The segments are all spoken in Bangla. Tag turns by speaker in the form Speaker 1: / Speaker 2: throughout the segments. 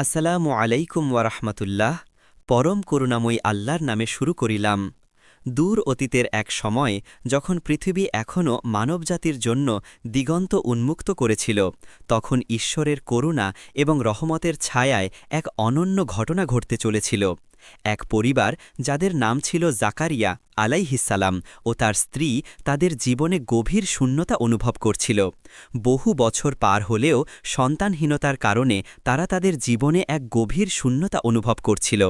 Speaker 1: আসসালামু আলাইকুম ওয়ারহমতুল্লাহ পরম করুণাময়ী আল্লাহর নামে শুরু করিলাম। দূর অতীতের এক সময় যখন পৃথিবী এখনও মানবজাতির জন্য দিগন্ত উন্মুক্ত করেছিল, তখন ঈশ্বরের করুণা এবং রহমতের ছায়ায় এক অনন্য ঘটনা ঘটতে চলেছিল। এক পরিবার যাদের নাম ছিল জাকারিয়া আলাইহিসালাম ও তার স্ত্রী তাদের জীবনে গভীর শূন্যতা অনুভব করছিল। বহু বছর পার হলেও সন্তানহীনতার কারণে তারা তাদের জীবনে এক গভীর শূন্যতা অনুভব করছিল।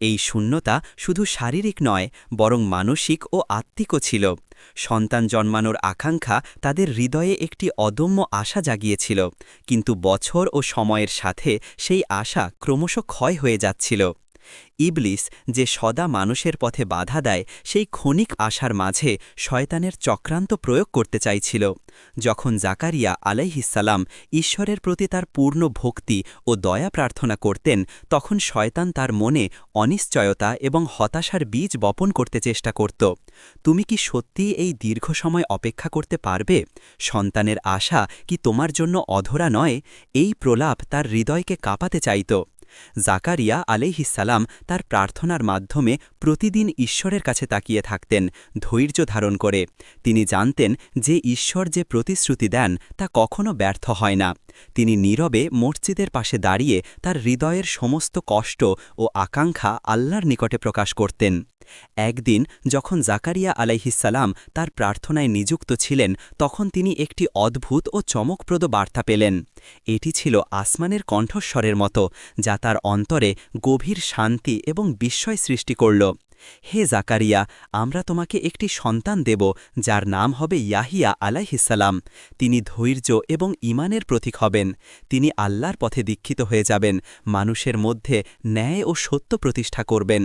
Speaker 1: এই শূন্যতা শুধু শারীরিক নয়, বরং মানসিক ও আত্মিকও ছিল। সন্তান জন্মানোর আকাঙ্ক্ষা তাদের হৃদয়ে একটি অদম্য আশা জাগিয়েছিল। কিন্তু বছর ও সময়ের সাথে সেই আশা ক্রমশ ক্ষয় হয়ে যাচ্ছিল। ইবলিস যে সদা মানুষের পথে বাধা দেয়, সেই ক্ষণিক আশার মাঝে শয়তানের চক্রান্ত প্রয়োগ করতে চাইছিল। যখন জাকারিয়া আলাইহিসাল্লাম ঈশ্বরের প্রতি তার পূর্ণ ভক্তি ও দয়া প্রার্থনা করতেন, তখন শয়তান তার মনে অনিশ্চয়তা এবং হতাশার বীজ বপন করতে চেষ্টা করত। তুমি কি সত্যিই এই দীর্ঘ সময় অপেক্ষা করতে পারবে? সন্তানের আশা কি তোমার জন্য অধরা নয়? এই প্রলাপ তার হৃদয়কে কাঁপাতে চাইত। জাকারিয়া আলাইহিসালাম তার প্রার্থনার মাধ্যমে প্রতিদিন ঈশ্বরের কাছে তাকিয়ে থাকতেন, ধৈর্য ধারণ করে। তিনি জানতেন যে ঈশ্বর যে প্রতিশ্রুতি দেন তা কখনো ব্যর্থ হয় না। তিনি নীরবে মসজিদের পাশে দাঁড়িয়ে তার হৃদয়ের সমস্ত কষ্ট ও আকাঙ্ক্ষা আল্লাহর নিকটে প্রকাশ করতেন। একদিন যখন জাকারিয়া আলাইহিসাল্লাম তার প্রার্থনায় নিযুক্ত ছিলেন, তখন তিনি একটি অদ্ভুত ও চমকপ্রদ বার্তা পেলেন। এটি ছিল আসমানের কণ্ঠস্বরের মতো, যা তার অন্তরে গভীর শান্তি এবং বিস্ময় সৃষ্টি করল। হে জাকারিয়া, আমরা তোমাকে একটি সন্তান দেব, যার নাম হবে ইয়াহিয়া আলাইহিসাল্লাম তিনি ধৈর্য এবং ইমানের প্রতীক হবেন। তিনি আল্লাহর পথে দীক্ষিত হয়ে যাবেন, মানুষের মধ্যে ন্যায় ও সত্য প্রতিষ্ঠা করবেন।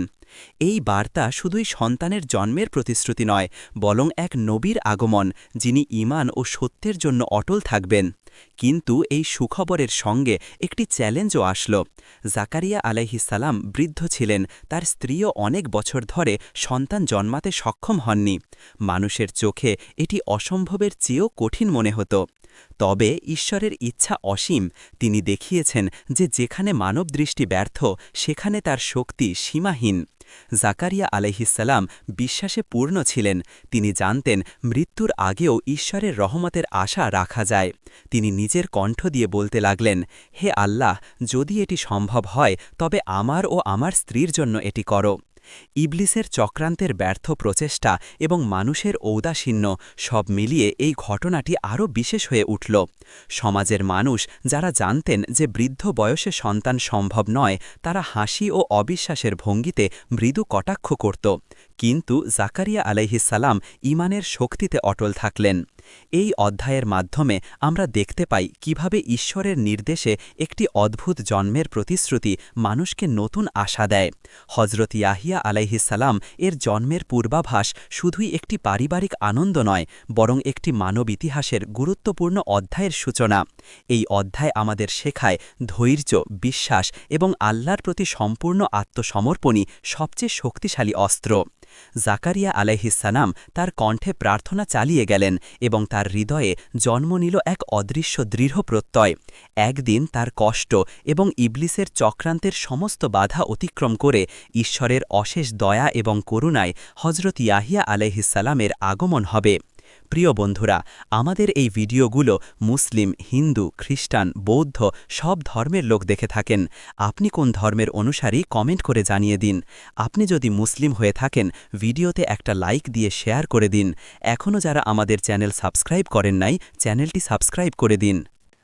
Speaker 1: এই বার্তা শুধুই সন্তানের জন্মের প্রতিশ্রুতি নয়, বরং এক নবীর আগমন, যিনি ইমান ও সত্যের জন্য অটল থাকবেন। কিন্তু এই সুখবরের সঙ্গে একটি চ্যালেঞ্জও আসল। জাকারিয়া আলাইহিসালাম বৃদ্ধ ছিলেন, তার স্ত্রীও অনেক বছর ধরে সন্তান জন্মাতে সক্ষম হননি। মানুষের চোখে এটি অসম্ভবের চেয়েও কঠিন মনে হতো। তবে ঈশ্বরের ইচ্ছা অসীম। তিনি দেখিয়েছেন যে যেখানে মানব দৃষ্টি ব্যর্থ, সেখানে তার শক্তি সীমাহীন। জাকারিয়া আলহিসাল্লাম বিশ্বাসে পূর্ণ ছিলেন। তিনি জানতেন মৃত্যুর আগেও ঈশ্বরের রহমতের আশা রাখা যায়। তিনি নিজের কণ্ঠ দিয়ে বলতে লাগলেন, হে আল্লাহ, যদি এটি সম্ভব হয়, তবে আমার ও আমার স্ত্রীর জন্য এটি করো। ইবলিসের চক্রান্তের ব্যর্থ প্রচেষ্টা এবং মানুষের ঔদাসীন্য সব মিলিয়ে এই ঘটনাটি আরও বিশেষ হয়ে উঠল। সমাজের মানুষ যারা জানতেন যে বৃদ্ধ বয়সে সন্তান সম্ভব নয়, তারা হাসি ও অবিশ্বাসের ভঙ্গিতে মৃদু কটাক্ষ করত। কিন্তু জাকারিয়া আলাইহিসাল্লাম ইমানের শক্তিতে অটল থাকলেন। এই অধ্যায়ের মাধ্যমে আমরা দেখতে পাই কীভাবে ঈশ্বরের নির্দেশে একটি অদ্ভুত জন্মের প্রতিশ্রুতি মানুষকে নতুন আশা দেয়। হজরত ইয়াহিয়া আলাইহিসাল্লাম এর জন্মের পূর্বাভাস শুধুই একটি পারিবারিক আনন্দ নয়, বরং একটি মানব ইতিহাসের গুরুত্বপূর্ণ অধ্যায়ের সূচনা। এই অধ্যায় আমাদের শেখায় ধৈর্য, বিশ্বাস এবং আল্লাহর প্রতি সম্পূর্ণ আত্মসমর্পণই সবচেয়ে শক্তিশালী অস্ত্র। জাকারিয়া আলাইহিসানাম তার কণ্ঠে প্রার্থনা চালিয়ে গেলেন এবং তার হৃদয়ে জন্ম নিল এক অদৃশ্য দৃঢ় প্রত্যয়। একদিন তার কষ্ট এবং ইবলিসের চক্রান্তের সমস্ত বাধা অতিক্রম করে ঈশ্বরের অশেষ দয়া এবং করুণায় হজরত ইয়াহিয়া আলহিসালামের আগমন হবে। প্রিয় বন্ধুরা, আমাদের এই ভিডিওগুলো মুসলিম, হিন্দু, খ্রিস্টান, বৌদ্ধ সব ধর্মের লোক দেখে থাকেন। আপনি কোন ধর্মের অনুসারী কমেন্ট করে জানিয়ে দিন। আপনি যদি মুসলিম হয়ে থাকেন, ভিডিওতে একটা লাইক দিয়ে শেয়ার করে দিন। এখনও যারা আমাদের চ্যানেল সাবস্ক্রাইব করেন নাই, চ্যানেলটি সাবস্ক্রাইব করে দিন।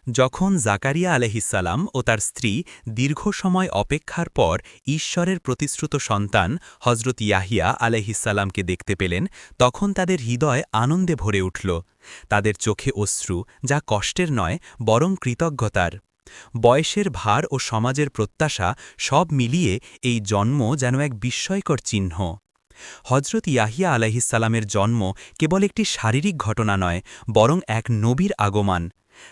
Speaker 2: যখন জাকারিয়া আলহিসাল্লাম ও তার স্ত্রী দীর্ঘ সময় অপেক্ষার পর ঈশ্বরের প্রতিশ্রুত সন্তান হজরত ইয়াহিয়া আলহিসাল্লামকে দেখতে পেলেন, তখন তাদের হৃদয় আনন্দে ভরে উঠল। তাদের চোখে অশ্রু, যা কষ্টের নয়, বরং কৃতজ্ঞতার। বয়সের ভার ও সমাজের প্রত্যাশা সব মিলিয়ে এই জন্ম যেন এক বিস্ময়কর চিহ্ন। হজরত ইয়াহিয়া আলাহিসাল্লামের জন্ম কেবল একটি শারীরিক ঘটনা নয়, বরং এক নবীর আগমন।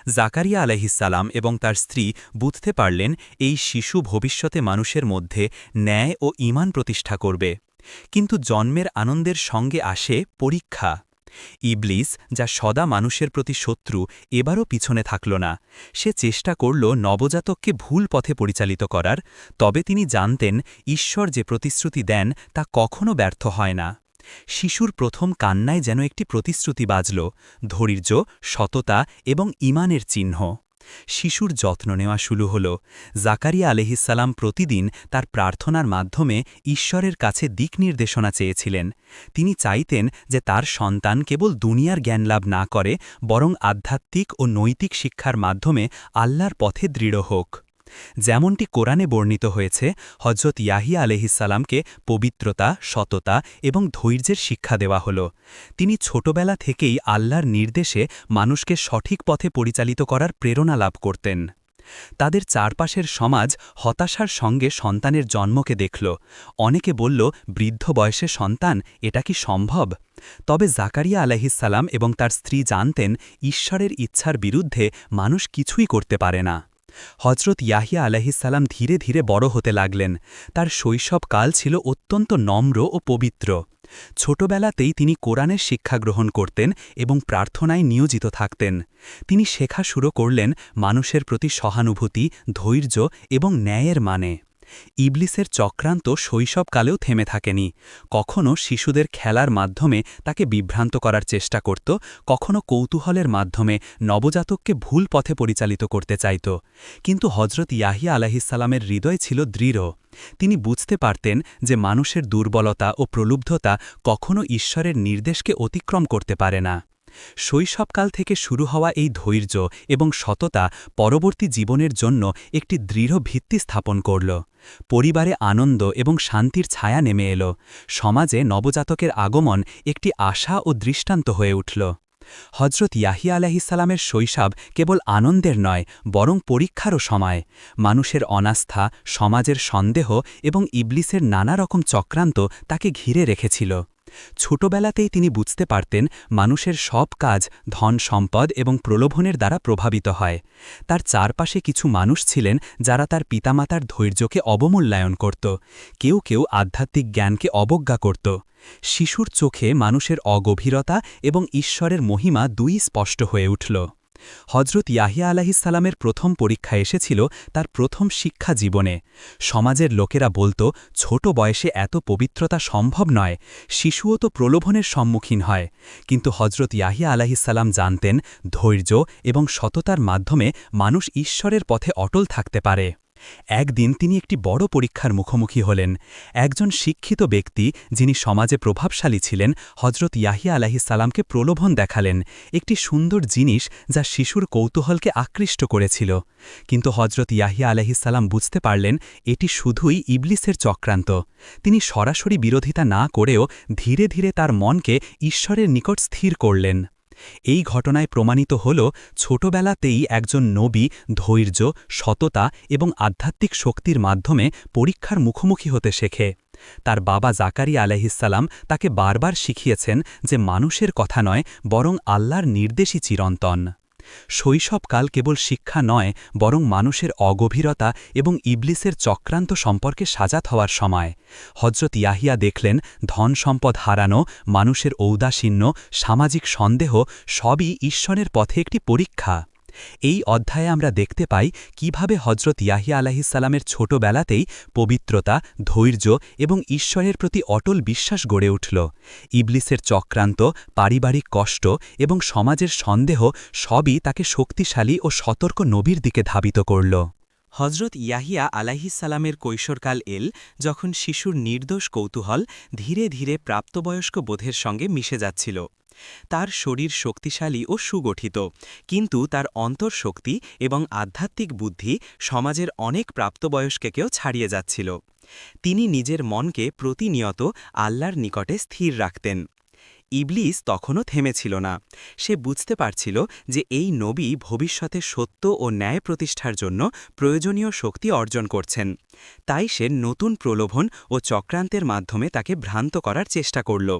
Speaker 2: জাকারিয়া আলহিসাল্লাম এবং তার স্ত্রী বুঝতে পারলেন এই শিশু ভবিষ্যতে মানুষের মধ্যে ন্যায় ও ইমান প্রতিষ্ঠা করবে। কিন্তু জন্মের আনন্দের সঙ্গে আসে পরীক্ষা। ইবলিস, যা সদা মানুষের প্রতি শত্রু, এবারও পিছনে থাকল না। সে চেষ্টা করল নবজাতককে ভুল পথে পরিচালিত করার, তবে তিনি জানতেন ঈশ্বর যে প্রতিশ্রুতি দেন তা কখনও ব্যর্থ হয় না। শিশুর প্রথম কান্নায় যেন একটি প্রতিশ্রুতি বাজল, ধৈর্য, সততা এবং ইমানের চিহ্ন। শিশুর যত্ন নেওয়া শুরু হল। জাকারিয়া আলহিসাল্লাম প্রতিদিন তার প্রার্থনার মাধ্যমে ঈশ্বরের কাছে দিক নির্দেশনা চেয়েছিলেন। তিনি চাইতেন যে তার সন্তান কেবল দুনিয়ার জ্ঞান লাভ না করে, বরং আধ্যাত্মিক ও নৈতিক শিক্ষার মাধ্যমে আল্লাহর পথে দৃঢ় হোক। যেমনটি কোরআনে বর্ণিত হয়েছে হজরত ইয়াহিয়া আলহিসাল্লামকে পবিত্রতা, সততা এবং ধৈর্যের শিক্ষা দেওয়া হল। তিনি ছোটবেলা থেকেই আল্লাহর নির্দেশে মানুষকে সঠিক পথে পরিচালিত করার প্রেরণা লাভ করতেন। তাদের চারপাশের সমাজ হতাশার সঙ্গে সন্তানের জন্মকে দেখল। অনেকে বলল, বৃদ্ধ বয়সে সন্তান, এটা কি সম্ভব? তবে জাকারিয়া আলহিসাল্লাম এবং তার স্ত্রী জানতেন, ঈশ্বরের ইচ্ছার বিরুদ্ধে মানুষ কিছুই করতে পারে না। হজরত ইয়াহিয়া আলাহিসাল্লাম ধীরে ধীরে বড় হতে লাগলেন। তার শৈশবকাল ছিল অত্যন্ত নম্র ও পবিত্র। ছোটবেলাতেই তিনি কোরআনের শিক্ষা গ্রহণ করতেন এবং প্রার্থনায় নিয়োজিত থাকতেন। তিনি শেখা শুরু করলেন মানুষের প্রতি সহানুভূতি, ধৈর্য এবং ন্যায়ের মানে। ইবলিসের চক্রান্ত শৈশবকালেও থেমে থাকেনি। কখনো শিশুদের খেলার মাধ্যমে তাকে বিভ্রান্ত করার চেষ্টা করত, কখনো কৌতূহলের মাধ্যমে নবজাতককে ভুল পথে পরিচালিত করতে চাইত। কিন্তু হজরত ইয়াহিয়া আলাহিসাল্লামের হৃদয় ছিল দৃঢ়। তিনি বুঝতে পারতেন যে মানুষের দুর্বলতা ও প্রলুব্ধতা কখনো ঈশ্বরের নির্দেশকে অতিক্রম করতে পারে না। শৈশবকাল থেকে শুরু হওয়া এই ধৈর্য এবং সততা পরবর্তী জীবনের জন্য একটি দৃঢ় ভিত্তি স্থাপন করল। পরিবারে আনন্দ এবং শান্তির ছায়া নেমে এলো। সমাজে নবজাতকের আগমন একটি আশা ও দৃষ্টান্ত হয়ে উঠল। হজরত ইয়াহিয়া আলাহিসাল্লামের শৈশব কেবল আনন্দের নয়, বরং পরীক্ষারও সময়। মানুষের অনাস্থা, সমাজের সন্দেহ এবং ইবলিসের নানা রকম চক্রান্ত তাকে ঘিরে রেখেছিল। ছোটবেলাতেই তিনি বুঝতে পারতেন মানুষের সব কাজ ধন সম্পদ এবং প্রলোভনের দ্বারা প্রভাবিত হয়। তার চারপাশে কিছু মানুষ ছিলেন যারা তার পিতামাতার ধৈর্যকে অবমূল্যায়ন করত। কেউ কেউ আধ্যাত্মিক জ্ঞানকে অবজ্ঞা করত। শিশুর চোখে মানুষের অগভীরতা এবং ঈশ্বরের মহিমা দুই স্পষ্ট হয়ে উঠল। হজরত ইয়াহিয়া আলাহিসাল্লামের প্রথম পরীক্ষা এসেছিল তার প্রথম শিক্ষা জীবনে। সমাজের লোকেরা বলতো, ছোট বয়সে এত পবিত্রতা সম্ভব নয়, শিশুও তো প্রলোভনের সম্মুখীন হয়। কিন্তু হজরত ইয়াহিয়া আলাহিসাল্লাম জানতেন, ধৈর্য এবং সততার মাধ্যমে মানুষ ঈশ্বরের পথে অটল থাকতে পারে। একদিন তিনি একটি বড় পরীক্ষার মুখোমুখি হলেন। একজন শিক্ষিত ব্যক্তি যিনি সমাজে প্রভাবশালী ছিলেন হজরত ইয়াহিয়া আলাহিসাল্লামকে প্রলোভন দেখালেন। একটি সুন্দর জিনিস যা শিশুর কৌতূহলকে আকৃষ্ট করেছিল। কিন্তু হজরত ইয়াহিয়া আলাহিসাল্লাম বুঝতে পারলেন, এটি শুধুই ইবলিসের চক্রান্ত। তিনি সরাসরি বিরোধিতা না করেও ধীরে ধীরে তার মনকে ঈশ্বরের নিকট স্থির করলেন। এই ঘটনায় প্রমাণিত হল, ছোটবেলাতেই একজন নবী ধৈর্য, সততা এবং আধ্যাত্মিক শক্তির মাধ্যমে পরীক্ষার মুখোমুখি হতে শেখে। তার বাবা জাকারি আলহিসাল্লাম তাকে বারবার শিখিয়েছেন যে মানুষের কথা নয়, বরং আল্লাহর নির্দেশই চিরন্তন। শৈশবকাল কেবল শিক্ষা নয়, বরং মানুষের অগভীরতা এবং ইবলিসের চক্রান্ত সম্পর্কে সাজাত হওয়ার সময়। হজরত ইয়াহিয়া দেখলেন, ধন সম্পদ হারানো, মানুষের ঔদাসীন্য, সামাজিক সন্দেহ সবই ঈশ্বরের পথে একটি পরীক্ষা। এই অধ্যায়ে আমরা দেখতে পাই কীভাবে হজরত ইয়াহিয়া আলাহিসাল্লামের ছোটবেলাতেই পবিত্রতা, ধৈর্য এবং ঈশ্বরের প্রতি অটল বিশ্বাস গড়ে উঠল। ইবলিসের চক্রান্ত, পারিবারিক কষ্ট এবং সমাজের সন্দেহ সবই তাকে শক্তিশালী ও সতর্ক নবীর দিকে ধাবিত করল। হজরত ইয়াহিয়া আলাহিসাল্লামের কৈশোরকাল এল যখন শিশুর নির্দোষ কৌতূহল ধীরে ধীরে প্রাপ্তবয়স্ক বোধের সঙ্গে মিশে যাচ্ছিল। তার শরীর শক্তিশালী ও সুগঠিত, কিন্তু তার অন্তর্শক্তি এবং আধ্যাত্মিক বুদ্ধি সমাজের অনেক প্রাপ্তবয়স্কেকেও ছাড়িয়ে যাচ্ছিল। তিনি নিজের মনকে প্রতিনিয়ত আল্লাহর নিকটে স্থির রাখতেন। ইবলিস তখনও থেমেছিল না। সে বুঝতে পারছিল যে এই নবী ভবিষ্যতে সত্য ও ন্যায় প্রতিষ্ঠার জন্য প্রয়োজনীয় শক্তি অর্জন করছেন। তাই সে নতুন প্রলোভন ও চক্রান্তের মাধ্যমে তাকে ভ্রান্ত করার চেষ্টা করল।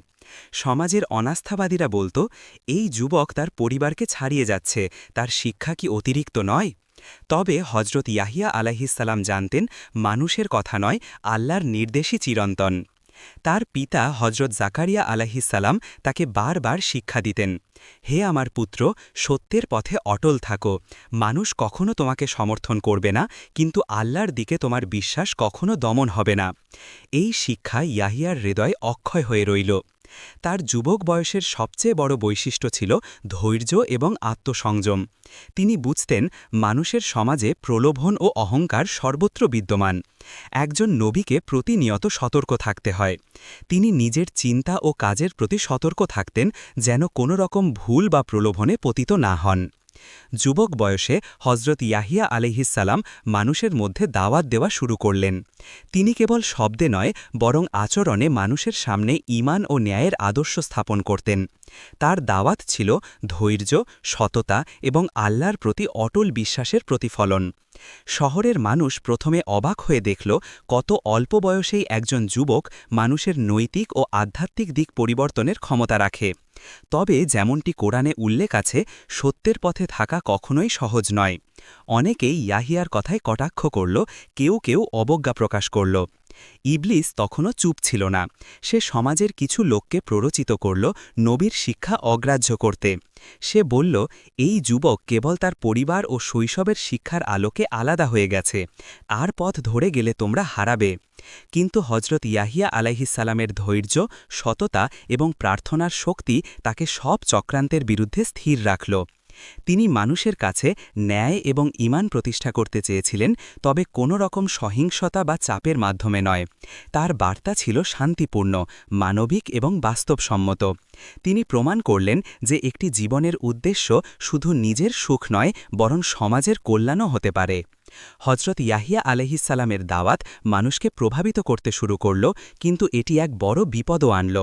Speaker 2: সমাজের অনাস্থাবাদীরা বলত, এই যুবক তার পরিবারকে ছাড়িয়ে যাচ্ছে, তার শিক্ষা কি অতিরিক্ত নয়? তবে হজরত ইয়াহিয়া আলাহিসাল্লাম জানতেন, মানুষের কথা নয়, আল্লাহর নির্দেশই চিরন্তন। তার পিতা হজরত জাকারিয়া আলাহিসাল্লাম তাকে বারবার শিক্ষা দিতেন, হে আমার পুত্র, সত্যের পথে অটল থাকো। মানুষ কখনো তোমাকে সমর্থন করবে না, কিন্তু আল্লাহর দিকে তোমার বিশ্বাস কখনো দমন হবে না। এই শিক্ষা ইয়াহিয়ার হৃদয় অক্ষয় হয়ে রইল। তার যুবক বয়সের সবচেয়ে বড় বৈশিষ্ট্য ছিল ধৈর্য এবং আত্মসংযম। তিনি বুঝতেন মানুষের সমাজে প্রলোভন ও অহংকার সর্বত্র বিদ্যমান। একজন নবীকে প্রতিনিয়ত সতর্ক থাকতে হয়। তিনি নিজের চিন্তা ও কাজের প্রতি সতর্ক থাকতেন যেন কোনো রকম ভুল বা প্রলোভনে পতিত না হন। যুবক বয়সে হজরত ইয়াহিয়া আলহিসাল্লাম মানুষের মধ্যে দাওয়াত দেওয়া শুরু করলেন। তিনি কেবল শব্দে নয়, বরং আচরণে মানুষের সামনে ইমান ও ন্যায়ের আদর্শ স্থাপন করতেন। তার দাওয়াত ছিল ধৈর্য, সততা এবং আল্লাহর প্রতি অটল বিশ্বাসের প্রতিফলন। শহরের মানুষ প্রথমে অবাক হয়ে দেখল কত অল্প বয়সেই একজন যুবক মানুষের নৈতিক ও আধ্যাত্মিক দিক পরিবর্তনের ক্ষমতা রাখে। তবে যেমনটি কোরআনে উল্লেখ আছে, সত্যের পথে থাকা কখনোই সহজ নয়। অনেকেই ইয়াহিয়ার কথায় কটাক্ষ করল, কেউ কেউ অবজ্ঞা প্রকাশ করল। ইবলিস তখনও চুপ ছিল না। সে সমাজের কিছু লোককে প্ররোচিত করল নবীর শিক্ষা অগ্রাহ্য করতে। সে বলল, এই যুবক কেবল তার পরিবার ও শৈশবের শিক্ষার আলোকে আলাদা হয়ে গেছে। আর পথ ধরে গেলে তোমরা হারাবে। কিন্তু হজরত ইয়াহিয়া আলাইহিসালামের ধৈর্য, সততা এবং প্রার্থনার শক্তি তাকে সব চক্রান্তের বিরুদ্ধে স্থির রাখল। তিনি মানুষের কাছে ন্যায় এবং ইমান প্রতিষ্ঠা করতে চেয়েছিলেন, তবে কোনো রকম সহিংসতা বা চাপের মাধ্যমে নয়। তার বার্তা ছিল শান্তিপূর্ণ, মানবিক এবং বাস্তবসম্মত। তিনি প্রমাণ করলেন যে একটি জীবনের উদ্দেশ্য শুধু নিজের সুখ নয়, বরং সমাজের কল্যাণও হতে পারে। হজরত ইয়াহিয়া আলহিসাল্লামের দাওয়াত মানুষকে প্রভাবিত করতে শুরু করল, কিন্তু এটি এক বড় বিপদও আনল।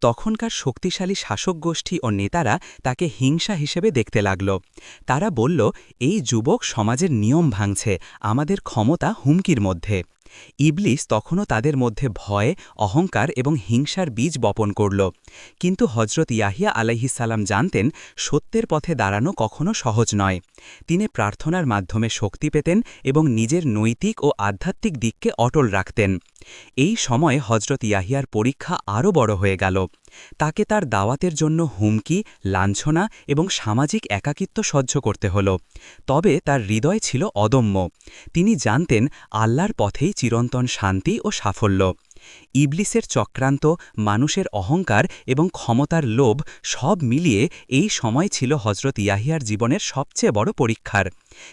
Speaker 2: তখনকার শক্তিশালী শাসক গোষ্ঠী ও নেতারা তাকে হিংসা হিসেবে দেখতে লাগল। তারা বলল, এই যুবক সমাজের নিয়ম ভাঙছে, আমাদের ক্ষমতা হুমকির মধ্যে। ইবলিস তখনও তাদের মধ্যে ভয়, অহংকার এবং হিংসার বীজ বপন করল। কিন্তু হজরত ইয়াহিয়া আলাইহিসাল্লাম জানতেন, সত্যের পথে দাঁড়ানো কখনো সহজ নয়। তিনি প্রার্থনার মাধ্যমে শক্তি পেতেন এবং নিজের নৈতিক ও আধ্যাত্মিক দিককে অটল রাখতেন। এই সময়ে হজরত ইয়াহিয়ার পরীক্ষা আরও বড় হয়ে গেল। তাকে তার দাওয়াতের জন্য হুমকি, লাঞ্ছনা এবং সামাজিক একাকিত্ব সহ্য করতে হল। তবে তার হৃদয় ছিল অদম্য। তিনি জানতেন আল্লাহর পথেই চিরন্তন শান্তি ও সাফল্য। ইবলিসের চক্রান্ত, মানুষের অহংকার এবং ক্ষমতার লোভ সব মিলিয়ে এই সময় ছিল হজরত ইয়াহিয়ার জীবনের সবচেয়ে বড় পরীক্ষার।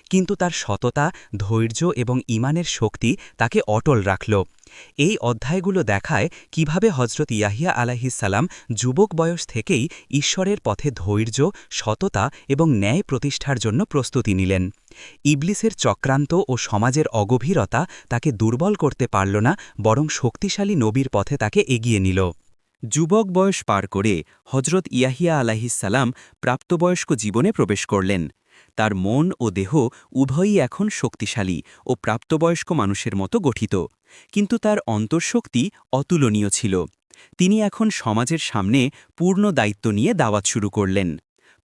Speaker 2: কিন্তু তার সততা, ধৈর্য এবং ইমানের শক্তি তাকে অটল রাখল। এই অধ্যায়গুলো দেখায় কীভাবে হজরত ইয়াহিয়া আলাহিসাল্লাম যুবক বয়স থেকেই ঈশ্বরের পথে ধৈর্য, সততা এবং ন্যায় প্রতিষ্ঠার জন্য প্রস্তুতি নিলেন। ইবলিসের চক্রান্ত ও সমাজের অগভীরতা তাকে দুর্বল করতে পারল না, বরং শক্তিশালী নবীর পথে তাকে এগিয়ে নিল। যুবক বয়স পার করে হজরত ইয়াহিয়া আলাহিসাল্লাম প্রাপ্তবয়স্ক জীবনে প্রবেশ করলেন। তার মন ও দেহ উভয়ই এখন শক্তিশালী ও প্রাপ্তবয়স্ক মানুষের মতো গঠিত। কিন্তু তার অন্তঃশক্তি অতুলনীয় ছিল। তিনি এখন সমাজের সামনে পূর্ণ দায়িত্ব নিয়ে দাওয়াত শুরু করলেন।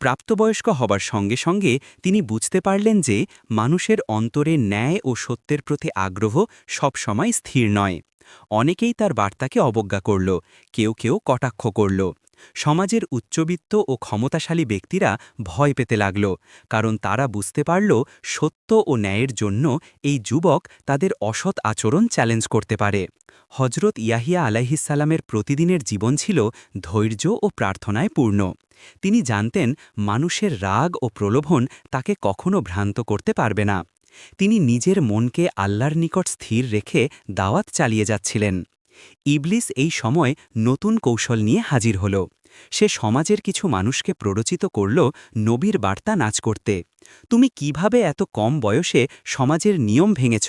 Speaker 2: প্রাপ্তবয়স্ক হবার সঙ্গে সঙ্গে তিনি বুঝতে পারলেন যে মানুষের অন্তরে ন্যায় ও সত্যের প্রতি আগ্রহ সবসময় স্থির নয়। অনেকেই তার বার্তাকে অবজ্ঞা করল, কেউ কেউ কটাক্ষ করল। সমাজের উচ্চবিত্ত ও ক্ষমতাশালী ব্যক্তিরা ভয় পেতে লাগল, কারণ তারা বুঝতে পারল সত্য ও ন্যায়ের জন্য এই যুবক তাদের অসৎ আচরণ চ্যালেঞ্জ করতে পারে। হজরত ইয়াহিয়া আলাইহিসাল্লামের প্রতিদিনের জীবন ছিল ধৈর্য ও প্রার্থনায় পূর্ণ। তিনি জানতেন মানুষের রাগ ও প্রলোভন তাকে কখনো ভ্রান্ত করতে পারবে না। তিনি নিজের মনকে আল্লাহর নিকট স্থির রেখে দাওয়াত চালিয়ে যাচ্ছিলেন। ইবলিস এই সময় নতুন কৌশল নিয়ে হাজির হল। সে সমাজের কিছু মানুষকে প্ররোচিত করল নবীর বার্তা নাচ করতে। তুমি কীভাবে এত কম বয়সে সমাজের নিয়ম ভেঙেছ?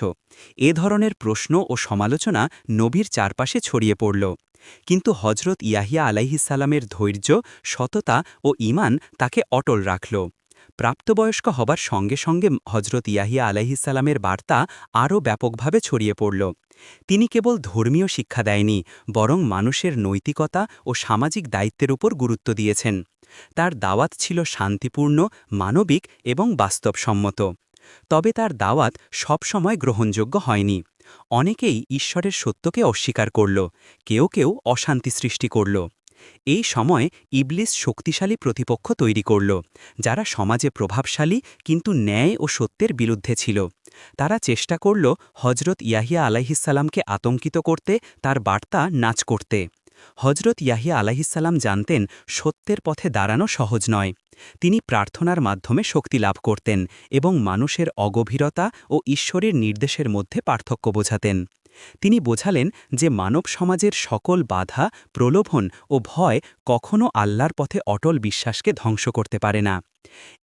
Speaker 2: এ ধরনের প্রশ্ন ও সমালোচনা নবীর চারপাশে ছড়িয়ে পড়ল। কিন্তু হজরত ইয়াহিয়া আলাইহিসাল্লামের ধৈর্য, সততা ও ইমান তাকে অটল রাখল। প্রাপ্তবয়স্ক হবার সঙ্গে সঙ্গে হজরত ইয়াহিয়া আলাইহিসাল্লামের বার্তা আরও ব্যাপকভাবে ছড়িয়ে পড়ল। তিনি কেবল ধর্মীয় শিক্ষা দেয়নি, বরং মানুষের নৈতিকতা ও সামাজিক দায়িত্বের উপর গুরুত্ব দিয়েছেন। তার দাওয়াত ছিল শান্তিপূর্ণ, মানবিক এবং বাস্তবসম্মত। তবে তার দাওয়াত সবসময় গ্রহণযোগ্য হয়নি। অনেকেই ঈশ্বরের সত্যকে অস্বীকার করল, কেউ কেউ অশান্তি সৃষ্টি করল। এই সময় ইবলিস শক্তিশালী প্রতিপক্ষ তৈরি করল, যারা সমাজে প্রভাবশালী কিন্তু ন্যায় ও সত্যের বিরুদ্ধে ছিল। তারা চেষ্টা করল হজরত ইয়াহিয়া আলাইহিসাল্লামকে আতঙ্কিত করতে, তার বার্তা নাচ করতে। হজরত ইয়াহিয়া আলাইহিসাল্লাম জানতেন, সত্যের পথে দাঁড়ানো সহজ নয়। তিনি প্রার্থনার মাধ্যমে শক্তি লাভ করতেন এবং মানুষের অগভীরতা ও ঈশ্বরের নির্দেশের মধ্যে পার্থক্য বোঝাতেন। তিনি বোঝালেন যে মানব সমাজের সকল বাধা, প্রলোভন ও ভয় কখনও আল্লাহর পথে অটল বিশ্বাসকে ধ্বংস করতে পারে না।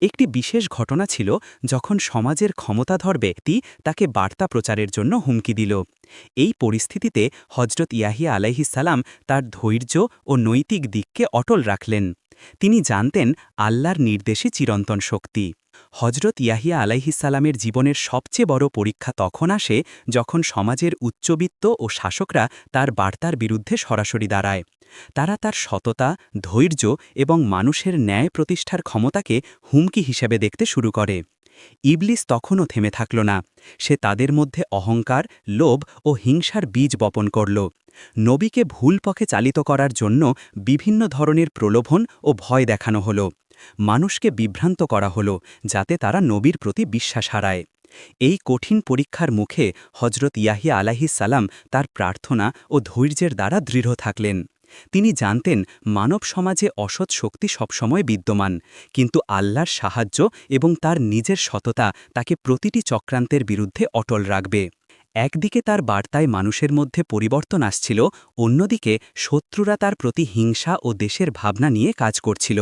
Speaker 2: একটি বিশেষ ঘটনা ছিল যখন সমাজের ক্ষমতাধর ব্যক্তি তাকে বার্তা প্রচারের জন্য হুমকি দিল। এই পরিস্থিতিতে হজরত ইয়াহিয়া আলাইহিসাল্লাম তার ধৈর্য ও নৈতিক দিককে অটল রাখলেন। তিনি জানতেন আল্লাহর নির্দেশে চিরন্তন শক্তি। হজরত ইয়াহিয়া আলাইহিসালামের জীবনের সবচেয়ে বড় পরীক্ষা তখন আসে যখন সমাজের উচ্চবিত্ত ও শাসকরা তার বার্তার বিরুদ্ধে সরাসরি দাঁড়ায়। তারা তার সততা, ধৈর্য এবং মানুষের ন্যায় প্রতিষ্ঠার ক্ষমতাকে হুমকি হিসেবে দেখতে শুরু করে। ইবলিস তখনও থেমে থাকল না। সে তাদের মধ্যে অহংকার, লোভ ও হিংসার বীজ বপন করল। নবীকে ভুল পথে চালিত করার জন্য বিভিন্ন ধরনের প্রলোভন ও ভয় দেখানো হল। মানুষকে বিভ্রান্ত করা হল যাতে তারা নবীর প্রতি বিশ্বাস হারায়। এই কঠিন পরীক্ষার মুখে হজরত ইয়াহিয়া আলাহি সালাম তার প্রার্থনা ও ধৈর্যের দ্বারা দৃঢ় থাকলেন। তিনি জানতেন, মানব সমাজে অসৎ শক্তি সবসময় বিদ্যমান, কিন্তু আল্লাহর সাহায্য এবং তার নিজের সততা তাকে প্রতিটি চক্রান্তের বিরুদ্ধে অটল রাখবে। একদিকে তার বার্তায় মানুষের মধ্যে পরিবর্তন আসছিল, অন্যদিকে শত্রুরা তার প্রতি হিংসা ও দেশের ভাবনা নিয়ে কাজ করছিল।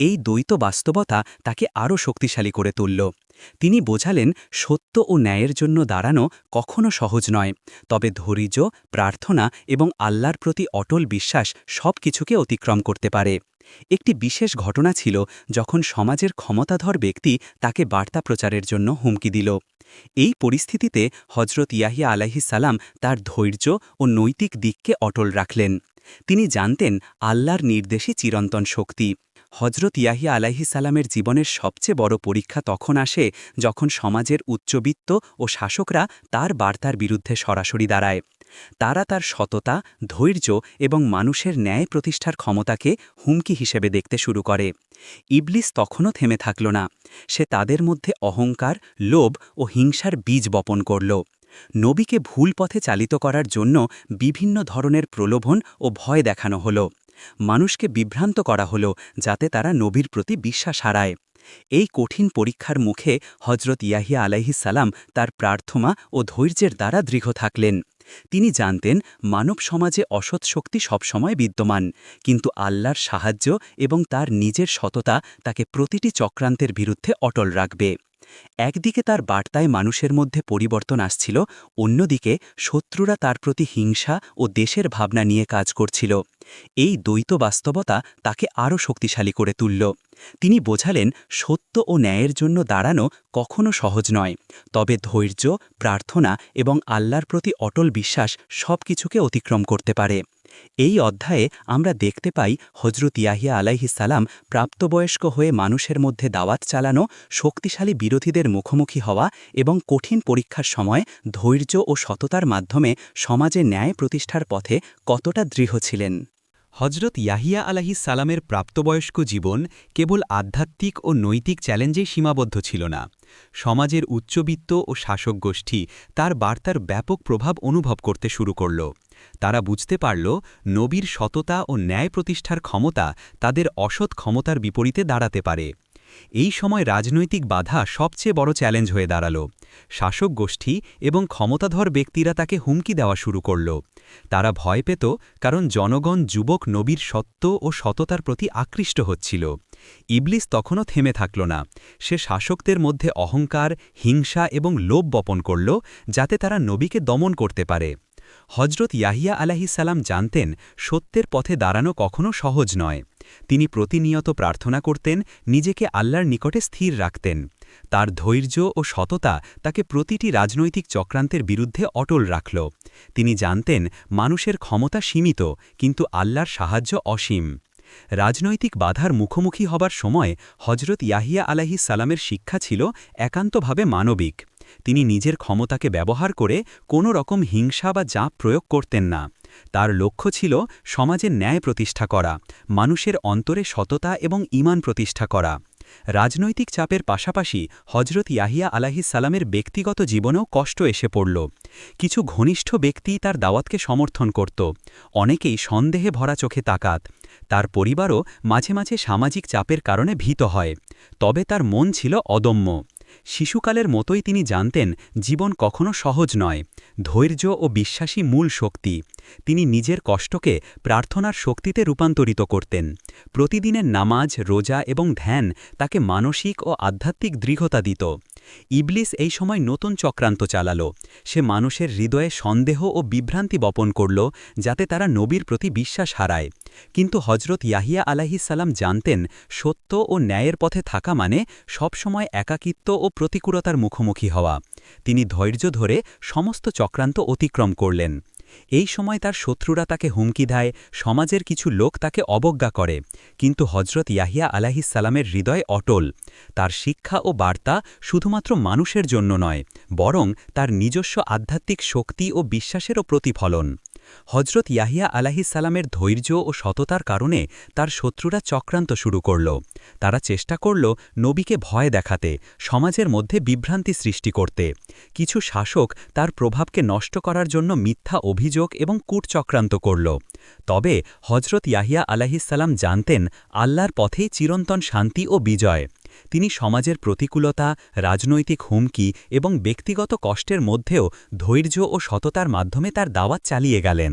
Speaker 2: এই দ্বৈত বাস্তবতা তাকে আরও শক্তিশালী করে তুলল। তিনি বোঝালেন, সত্য ও ন্যায়ের জন্য দাঁড়ানো কখনো সহজ নয়, তবে ধৈর্য, প্রার্থনা এবং আল্লাহর প্রতি অটল বিশ্বাস সব কিছুকে অতিক্রম করতে পারে। একটি বিশেষ ঘটনা ছিল যখন সমাজের ক্ষমতাধর ব্যক্তি তাকে বার্তা প্রচারের জন্য হুমকি দিল। এই পরিস্থিতিতে হজরত ইয়াহিয়া সালাম তার ধৈর্য ও নৈতিক দিককে অটল রাখলেন। তিনি জানতেন, আল্লাহর নির্দেশই চিরন্তন শক্তি। হজরত ইয়াহিয়া সালামের জীবনের সবচেয়ে বড় পরীক্ষা তখন আসে যখন সমাজের উচ্চবিত্ত ও শাসকরা তার বার্তার বিরুদ্ধে সরাসরি দাঁড়ায়। তারা তার সততা, ধৈর্য এবং মানুষের ন্যায় প্রতিষ্ঠার ক্ষমতাকে হুমকি হিসেবে দেখতে শুরু করে। ইবলিস তখনও থেমে থাকল না। সে তাদের মধ্যে অহংকার, লোভ ও হিংসার বীজ বপন করল। নবীকে ভুল পথে চালিত করার জন্য বিভিন্ন ধরনের প্রলোভন ও ভয় দেখানো হল। মানুষকে বিভ্রান্ত করা হল যাতে তারা নবীর প্রতি বিশ্বাস হারায়। এই কঠিন পরীক্ষার মুখে হজরত ইয়াহিয়া আলাইহিসাল্লাম তার প্রার্থনা ও ধৈর্যের দ্বারা দৃঢ় থাকলেন। তিনি জানতেন, মানব সমাজে অসৎ শক্তি সবসময় বিদ্যমান, কিন্তু আল্লাহর সাহায্য এবং তার নিজের সততা তাকে প্রতিটি চক্রান্তের বিরুদ্ধে অটল রাখবে। একদিকে তার বার্তায় মানুষের মধ্যে পরিবর্তন আসছিল, অন্যদিকে শত্রুরা তার প্রতি হিংসা ও দেশের ভাবনা নিয়ে কাজ করছিল। এই দ্বৈত বাস্তবতা তাকে আরও শক্তিশালী করে তুলল। তিনি বোঝালেন, সত্য ও ন্যায়ের জন্য দাঁড়ানো কখনো সহজ নয়। তবে ধৈর্য, প্রার্থনা এবং আল্লাহর প্রতি অটল বিশ্বাস সব কিছুকে অতিক্রম করতে পারে। এই অধ্যায়ে আমরা দেখতে পাই হজরত ইয়াহিয়া সালাম প্রাপ্তবয়স্ক হয়ে মানুষের মধ্যে দাওয়াত চালানো, শক্তিশালী বিরোধীদের মুখোমুখি হওয়া এবং কঠিন পরীক্ষার সময় ধৈর্য ও সততার মাধ্যমে সমাজে ন্যায় প্রতিষ্ঠার পথে কতটা দৃঢ় ছিলেন।
Speaker 3: হজরত ইয়াহিয়া আলাহি সালামের প্রাপ্তবয়স্ক জীবন কেবল আধ্যাত্মিক ও নৈতিক চ্যালেঞ্জেই সীমাবদ্ধ ছিল না। সমাজের উচ্চবিত্ত ও শাসক গোষ্ঠী তার বার্তার ব্যাপক প্রভাব অনুভব করতে শুরু করল। তারা বুঝতে পারল, নবীর সততা ও ন্যায় প্রতিষ্ঠার ক্ষমতা তাদের অসৎ ক্ষমতার বিপরীতে দাঁড়াতে পারে। এই সময় রাজনৈতিক বাধা সবচেয়ে বড় চ্যালেঞ্জ হয়ে দাঁড়াল। শাসক গোষ্ঠী এবং ক্ষমতাধর ব্যক্তিরা তাকে হুমকি দেওয়া শুরু করল। তারা ভয় পেত কারণ জনগণ যুবক নবীর সত্য ও সততার প্রতি আকৃষ্ট হচ্ছিল। ইবলিস তখনও থেমে থাকল না। সে শাসকদের মধ্যে অহংকার, হিংসা এবং লোভ বপন করল যাতে তারা নবীকে দমন করতে পারে। হজরত ইয়াহিয়া সালাম জানতেন, সত্যের পথে দাঁড়ানো কখনও সহজ নয়। তিনি প্রতিনিয়ত প্রার্থনা করতেন, নিজেকে আল্লাহর নিকটে স্থির রাখতেন। তার ধৈর্য ও সততা তাকে প্রতিটি রাজনৈতিক চক্রান্তের বিরুদ্ধে অটল রাখল। তিনি জানতেন, মানুষের ক্ষমতা সীমিত, কিন্তু আল্লাহর সাহায্য অসীম। রাজনৈতিক বাধার মুখোমুখি হবার সময় হজরত ইয়াহিয়া আলাহি সালামের শিক্ষা ছিল একান্তভাবে মানবিক। তিনি নিজের ক্ষমতাকে ব্যবহার করে কোনো রকম হিংসা বা জাঁপ প্রয়োগ করতেন না। তার লক্ষ্য ছিল সমাজে ন্যায় প্রতিষ্ঠা করা, মানুষের অন্তরে সততা এবং ইমান প্রতিষ্ঠা করা। রাজনৈতিক চাপের পাশাপাশি হজরত ইয়াহিয়া আলাহিসাল্লামের ব্যক্তিগত জীবনেও কষ্ট এসে পড়ল। কিছু ঘনিষ্ঠ ব্যক্তি তার দাওয়াতকে সমর্থন করত। অনেকেই সন্দেহে ভরা চোখে তাকাত। তার পরিবারও মাঝে মাঝে সামাজিক চাপের কারণে ভীত হয়। তবে তার মন ছিল অদম্য। শিশুকালের মতোই তিনি জানতেন, জীবন কখনো সহজ নয়। ধৈর্য ও বিশ্বাসী মূল শক্তি। তিনি নিজের কষ্টকে প্রার্থনার শক্তিতে রূপান্তরিত করতেন। প্রতিদিনের নামাজ, রোজা এবং ধ্যান তাকে মানসিক ও আধ্যাত্মিক দৃঢ়তা দিত। ইবলিস এই সময় নতুন চক্রান্ত চালাল। সে মানুষের হৃদয়ে সন্দেহ ও বিভ্রান্তি বপন করল, যাতে তারা নবীর প্রতি বিশ্বাস হারায়। কিন্তু হজরত ইয়াহিয়া আলাহিসাল্লাম জানতেন, সত্য ও ন্যায়ের পথে থাকা মানে সবসময় একাকিত্ব ও প্রতিকূলতার মুখোমুখি হওয়া। তিনি ধৈর্য ধরে সমস্ত চক্রান্ত অতিক্রম করলেন। এই সময় তার শত্রুরা তাকে হুমকি দেয়, সমাজের কিছু লোক তাকে অবজ্ঞা করে। কিন্তু হজরত ইয়াহিয়া আলাহিসাল্লামের হৃদয় অটল। তার শিক্ষা ও বার্তা শুধুমাত্র মানুষের জন্য নয়, বরং তার নিজস্ব আধ্যাত্মিক শক্তি ও বিশ্বাসেরও প্রতিফলন। হজরত ইয়াহিয়া আলাহিসাল্লামের ধৈর্য ও সততার কারণে তার শত্রুরা চক্রান্ত শুরু করল। তারা চেষ্টা করল নবীকে ভয় দেখাতে, সমাজের মধ্যে বিভ্রান্তি সৃষ্টি করতে। কিছু শাসক তার প্রভাবকে নষ্ট করার জন্য মিথ্যা অভিযোগ এবং কূটচক্রান্ত করল। তবে হজরত ইয়াহিয়া আলাহিসাল্লাম জানতেন, আল্লাহর পথেই চিরন্তন শান্তি ও বিজয়। তিনি সমাজের প্রতিকূলতা, রাজনৈতিক হুমকি এবং ব্যক্তিগত কষ্টের মধ্যেও ধৈর্য ও সততার মাধ্যমে তার দাওয়াত চালিয়ে গেলেন।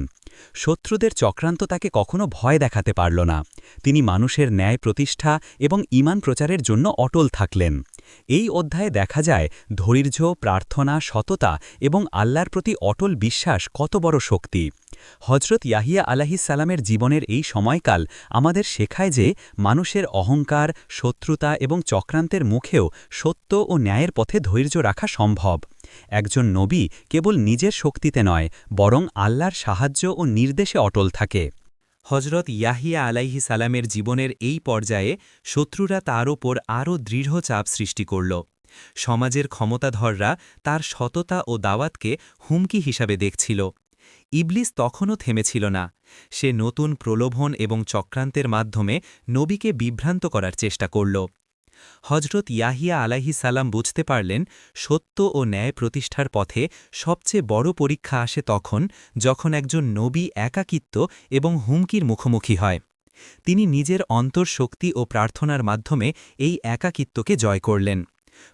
Speaker 3: শত্রুদের চক্রান্ত তাকে কখনো ভয় দেখাতে পারল না। তিনি মানুষের ন্যায় প্রতিষ্ঠা এবং ইমান প্রচারের জন্য অটল থাকলেন। এই অধ্যায়ে দেখা যায় ধৈর্য, প্রার্থনা, সততা এবং আল্লাহর প্রতি অটল বিশ্বাস কত বড় শক্তি। হজরত ইয়াহিয়া আলাহিসাল্লামের জীবনের এই সময়কাল আমাদের শেখায় যে মানুষের অহংকার, শত্রুতা এবং চক্রান্তের মুখেও সত্য ও ন্যায়ের পথে ধৈর্য রাখা সম্ভব। একজন নবী কেবল নিজের শক্তিতে নয়, বরং আল্লাহর সাহায্য ও নির্দেশে অটল থাকে।
Speaker 2: হজরত ইয়াহিয়া আলাইহি সালামের জীবনের এই পর্যায়ে শত্রুরা তার ওপর আরও দৃঢ় চাপ সৃষ্টি করল। সমাজের ক্ষমতাধররা তার সততা ও দাওয়াতকে হুমকি হিসাবে দেখছিল। ইবলিস তখনও থেমেছিল না। সে নতুন প্রলোভন এবং চক্রান্তের মাধ্যমে নবীকে বিভ্রান্ত করার চেষ্টা করল। হজরত ইয়াহিয়া আলাহি সালাম বুঝতে পারলেন সত্য ও ন্যায় প্রতিষ্ঠার পথে সবচেয়ে বড় পরীক্ষা আসে তখন যখন একজন নবী একাকিত্ব এবং হুমকির মুখোমুখি হয়। তিনি নিজের অন্তর্শক্তি ও প্রার্থনার মাধ্যমে এই একাকিত্বকে জয় করলেন।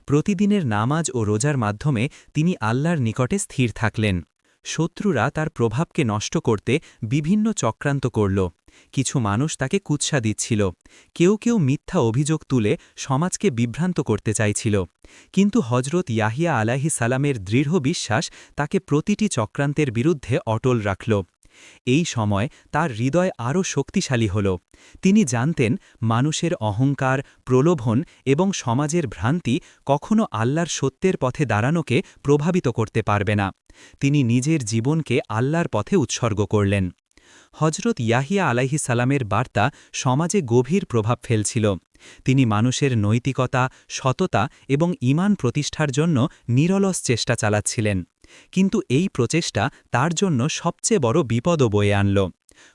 Speaker 2: প্রতিদিনের নামাজ ও রোজার মাধ্যমে তিনি আল্লাহর নিকটে স্থির থাকলেন। শত্রুরা তার প্রভাবকে নষ্ট করতে বিভিন্ন চক্রান্ত করল। কিছু মানুষ তাকে কুৎসা দিচ্ছিল। কেউ কেউ মিথ্যা অভিযোগ তুলে সমাজকে বিভ্রান্ত করতে চাইছিল। কিন্তু হজরত ইয়াহিয়া আলাহি সালামের দৃঢ় বিশ্বাস তাকে প্রতিটি চক্রান্তের বিরুদ্ধে অটল রাখল। এই সময় তার হৃদয় আরও শক্তিশালী হল। তিনি জানতেন মানুষের অহংকার, প্রলোভন এবং সমাজের ভ্রান্তি কখনো আল্লাহর সত্যের পথে দাঁড়ানোকে প্রভাবিত করতে পারবে না। তিনি নিজের জীবনকে আল্লাহর পথে উৎসর্গ করলেন। হজরত ইয়াহিয়া আলাইহি সালামের বার্তা সমাজে গভীর প্রভাব ফেলছিল। তিনি মানুষের নৈতিকতা, সততা এবং ইমান প্রতিষ্ঠার জন্য নিরলস চেষ্টা চালাচ্ছিলেন। কিন্তু এই প্রচেষ্টা তার জন্য সবচেয়ে বড় বিপদও বয়ে আনল।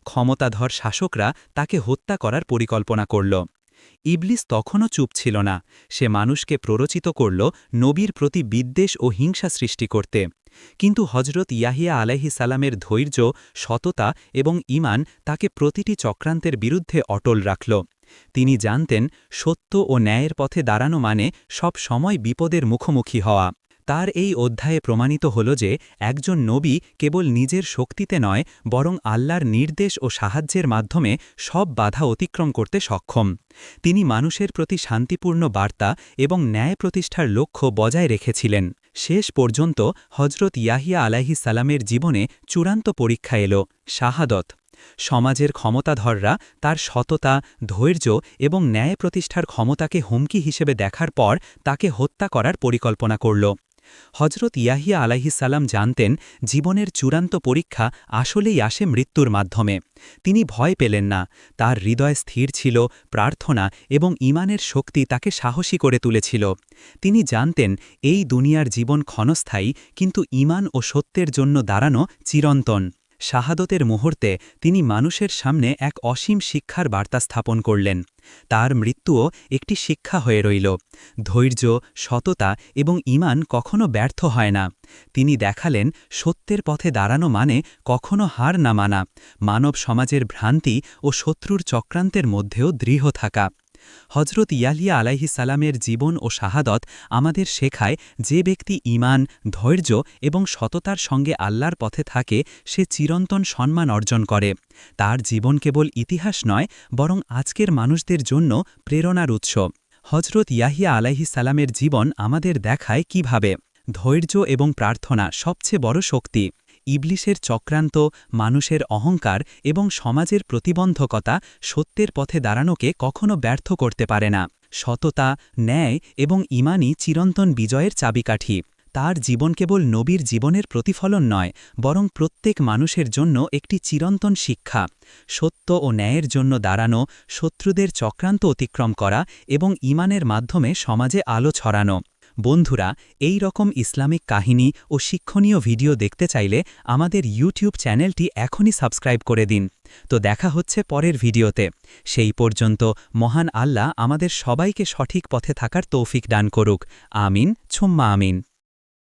Speaker 2: ক্ষমতাধর শাসকরা তাকে হত্যা করার পরিকল্পনা করল। ইবলিস তখনও চুপ ছিল না। সে মানুষকে প্ররোচিত করল নবীর প্রতি বিদ্বেষ ও হিংসা সৃষ্টি করতে। কিন্তু হজরত ইয়াহিয়া আলাহি সালামের ধৈর্য, সততা এবং ইমান তাকে প্রতিটি চক্রান্তের বিরুদ্ধে অটল রাখল। তিনি জানতেন, সত্য ও ন্যায়ের পথে দাঁড়ানো মানে সব সময় বিপদের মুখোমুখি হওয়া। তার এই অধ্যায়ে প্রমাণিত হল যে, একজন নবী কেবল নিজের শক্তিতে নয়, বরং আল্লাহর নির্দেশ ও সাহায্যের মাধ্যমে সব বাধা অতিক্রম করতে সক্ষম। তিনি মানুষের প্রতি শান্তিপূর্ণ বার্তা এবং ন্যায় প্রতিষ্ঠার লক্ষ্য বজায় রেখেছিলেন। শেষ পর্যন্ত হজরত ইয়াহিয়া আলাহি সালামের জীবনে চূড়ান্ত পরীক্ষা এল, শাহাদত। সমাজের ক্ষমতাধররা তার সততা, ধৈর্য এবং ন্যায় প্রতিষ্ঠার ক্ষমতাকে হুমকি হিসেবে দেখার পর তাকে হত্যা করার পরিকল্পনা করল।
Speaker 3: হজরত ইয়াহিয়া আলাহিসাল্লাম জানতেন জীবনের চূড়ান্ত পরীক্ষা আসলেই আসে মৃত্যুর মাধ্যমে। তিনি ভয় পেলেন না, তার হৃদয় স্থির ছিল, প্রার্থনা এবং ইমানের শক্তি তাকে সাহসী করে তুলেছিল। তিনি জানতেন এই দুনিয়ার জীবন ক্ষণস্থায়ী, কিন্তু ইমান ও সত্যের জন্য দাঁড়ানো চিরন্তন। শাহাদতের মুহূর্তে তিনি মানুষের সামনে এক অসীম শিক্ষার বার্তা স্থাপন করলেন। তার মৃত্যুও একটি শিক্ষা হয়ে রইল। ধৈর্য, সততা এবং ইমান কখনো ব্যর্থ হয় না। তিনি দেখালেন, সত্যের পথে দাঁড়ানো মানে কখনো হার না মানা। মানব সমাজের ভ্রান্তি ও শত্রুর চক্রান্তের মধ্যেও দৃঢ় থাকা। হজরত ইয়ালিয়া আলাইহি সালামের জীবন ও শাহাদত আমাদের শেখায় যে ব্যক্তি ইমান ধৈর্য এবং সততার সঙ্গে আল্লাহর পথে থাকে, সে চিরন্তন সম্মান অর্জন করে। তার জীবন কেবল ইতিহাস নয়, বরং আজকের মানুষদের জন্য প্রেরণার উৎস। হজরত ইয়াহিয়া আলাইহি সালামের জীবন আমাদের দেখায় কীভাবে ধৈর্য এবং প্রার্থনা সবচেয়ে বড় শক্তি। ইবলিশের চক্রান্ত মানুষের অহংকার এবং সমাজের প্রতিবন্ধকতা সত্যের পথে দাঁড়ানোকে কখনো ব্যর্থ করতে পারে না। সততা, ন্যায় এবং ইমানই চিরন্তন বিজয়ের চাবিকাঠি। তার জীবন কেবল নবীর জীবনের প্রতিফলন নয়, বরং প্রত্যেক মানুষের জন্য একটি চিরন্তন শিক্ষা। সত্য ও ন্যায়ের জন্য দাঁড়ানো, শত্রুদের চক্রান্ত অতিক্রম করা এবং ইমানের মাধ্যমে সমাজে আলো ছড়ানো। বন্ধুরা, এই রকম ইসলামিক কাহিনী ও শিক্ষণীয় ভিডিও দেখতে চাইলে আমাদের ইউটিউব চ্যানেলটি এখনই সাবস্ক্রাইব করে দিন। তো দেখা হচ্ছে পরের ভিডিওতে। সেই পর্যন্ত মহান আল্লাহ আমাদের সবাইকে সঠিক পথে থাকার তৌফিক দান করুক। আমিন, ছুম্মা আমিন।